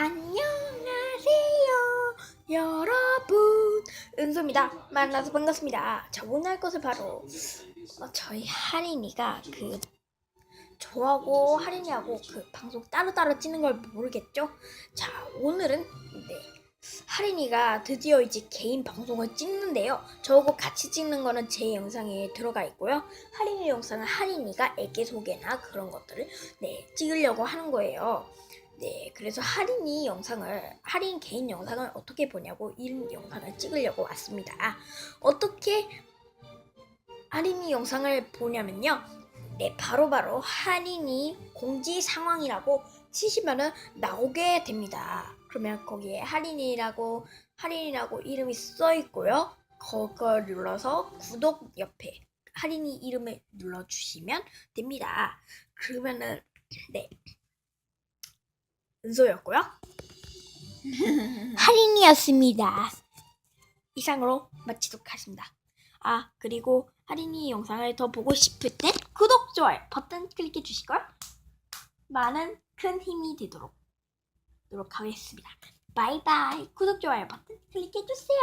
안녕하세요, 여러분. 은소입니다. 만나서 반갑습니다. 자, 오늘 할 것은 바로 어, 저희 할인이가 그 저하고 할인이하고 그 방송 따로따로 찍는 걸 모르겠죠? 자, 오늘은 네. 할인이가 드디어 이제 개인 방송을 찍는데요. 저하고 같이 찍는 거는 제 영상에 들어가 있고요. 할인이 영상은 할인이가 애기 소개나 그런 것들을 네, 찍으려고 하는 거예요. 네, 그래서 할인이 영상을 할인 개인 영상을 어떻게 보냐고 이 영상을 찍으려고 왔습니다. 어떻게 할인이 영상을 보냐면요. 네, 바로 바로 할인이 공지 상황이라고 치시면은 나오게 됩니다. 그러면 거기에 할인이라고 할인이라고 이름이 써 있고요. 그걸 눌러서 구독 옆에 할인이 이름을 눌러 주시면 됩니다. 그러면은 네. 은소였고요. 할인이었습니다. 이상으로 마치도록 하겠습니다. 아 그리고 할인이 영상을 더 보고 싶을 땐 구독, 좋아요 버튼 클릭해 주시고요. 많은 큰 힘이 되도록 노력하겠습니다. 바이바이 구독, 좋아요 버튼 클릭해 주세요.